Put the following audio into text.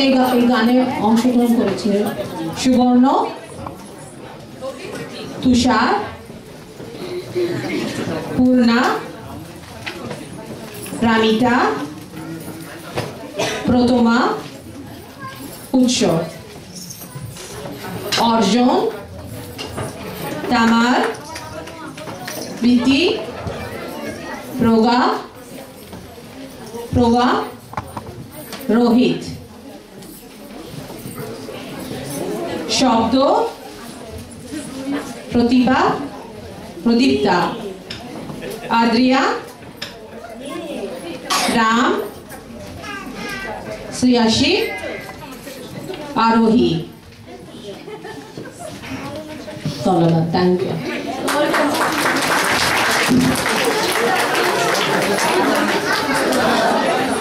আচ্ছা এই গানে অংশগ্রহণ করেছে সুবর্ণ, তুষার, পূর্ণা, রামিতা, প্রতমা, উৎসব। অর্জন, তামার, প্রীতি, প্রগা, প্রভা, রোহিত। শব্দ প্রতিভা প্রদীপ্তা। আদ্রিয়া রাম শ্রেয়াসী আরোহী। ধন্যবাদ থ্যাংক ইউ Thank